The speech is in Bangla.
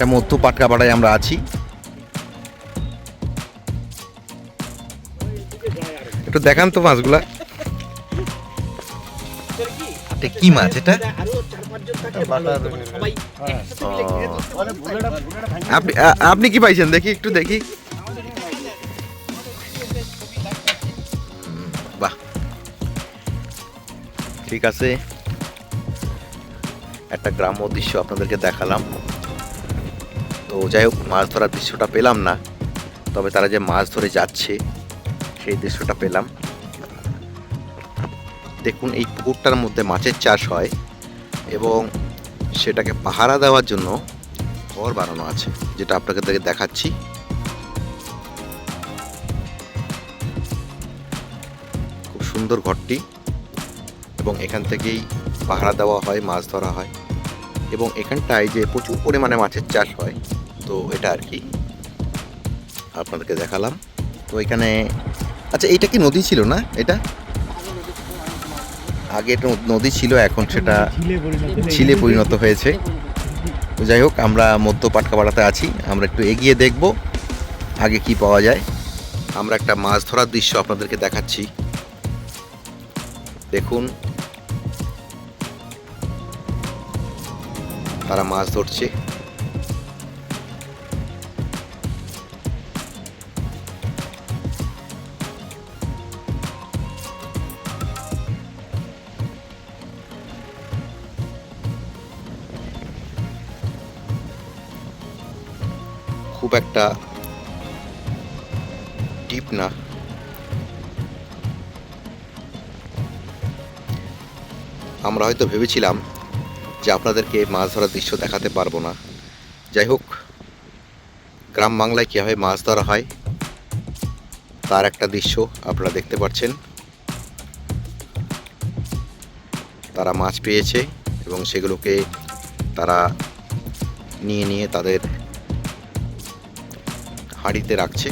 এটা মধ্য পাটকাপাড়ায় আমরা আছি। একটু দেখান তো মাছগুলা। কি মাছ এটা? আপনি আপনি কি পাইছেন? দেখি, একটু দেখি। বাহ। ঠিক আছে। একটা গ্রাম্য দৃশ্য আপনাদেরকে দেখালাম। তো যাই হোক, মাছ ধরার দৃশ্যটা পেলাম না। তবে তারা যে মাছ ধরে যাচ্ছে, সেই দৃশ্যটা পেলাম। দেখুন, এই পুকুরটার মধ্যে মাছের চাষ হয় এবং সেটাকে পাহারা দেওয়ার জন্য ঘর বানানো আছে, যেটা আপনাকে দেখে দেখাচ্ছি। খুব সুন্দর ঘরটি এবং এখান থেকেই পাহারা দেওয়া হয়, মাছ ধরা হয় এবং এখানটায় যে প্রচুর পরিমাণে মাছের চাষ হয়। তো এটা আর কি। আপনাদেরকে দেখালাম। তো এখানে আচ্ছা এটা কি নদী ছিল না এটা? আগে এটা নদী ছিল, এখন সেটা ঝিলে পরিণত হয়েছে। তো যাই হোক, আমরা মধ্য পাটকাপাড়াতে আছি। আমরা একটু এগিয়ে দেখব আগে কি পাওয়া যায়। আমরা একটা মাছ ধরার দৃশ্য আপনাদেরকে দেখাচ্ছি। দেখুন। তারা মাছ ধরছে। খুব একটা ডিপ না। আমরা হয়তো ভেবেছিলাম যে আপনাদেরকে মাছ ধরার দৃশ্য দেখাতে পারব না। যাই হোক, গ্রাম বাংলায় কীভাবে মাছ ধরা হয়, তার একটা দৃশ্য আপনারা দেখতে পাচ্ছেন। তারা মাছ পেয়েছে এবং সেগুলোকে তারা নিয়ে নিয়ে তাদের হাঁড়িতে রাখছে।